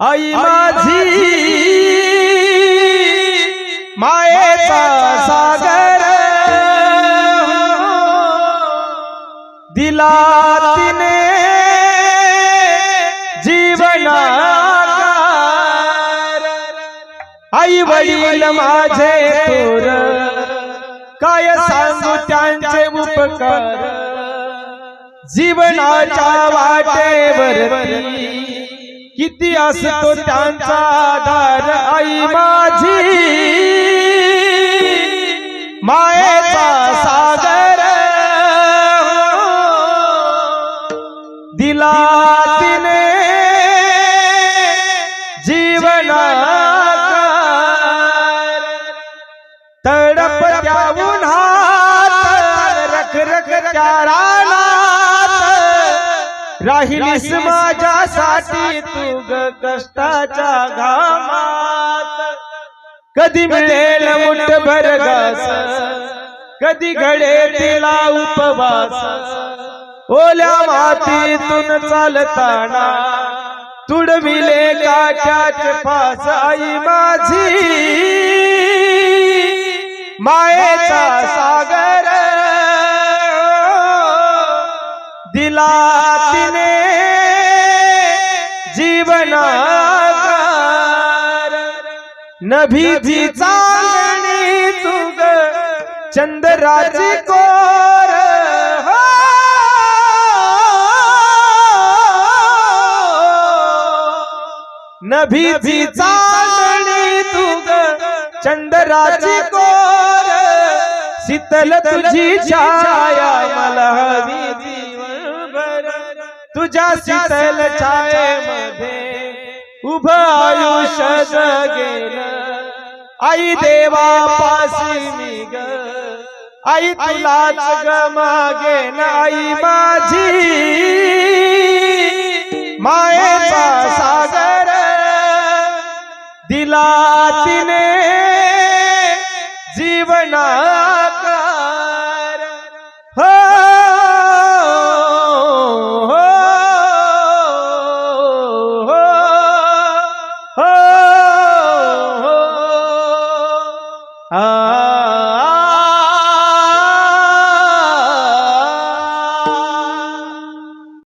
आई माझी मायेचा सागर. दिला तिने जीवनाकार आई वडील माझे थोर काय सांगू त्यांचे उपकार? जीवनाच्या वाटेवरती. किती असतो त्यांचा आधार आई माझी? मायेचा सागर दिला तिने जीवनाकार तडप त्या उन्हात रख रख त्या राहिलीस माझ्यासाठी तू ग कष्टाच्या घामात. कधी मिळेल मुठभर घास कधी घडे तिला उपवास. ओल्या मातीतून चालताना तुडविले काट्याचे फास आई माझी. मायेचा सागर दिला तिने जीवनाकार नभीची चांदणी तुग चंद्राची कोर. नभीची चांदणी तुग चंद्राची कोर. शीतल तुझी छाया मला हवी तुझ्या शीतल छायेमध्ये उभ आयुष्य जगेल. आई देवा पासी मी ग आई तुलाच ग मागेन आई माझी. मायेचा सागर दिला तिने. जीवना Ah.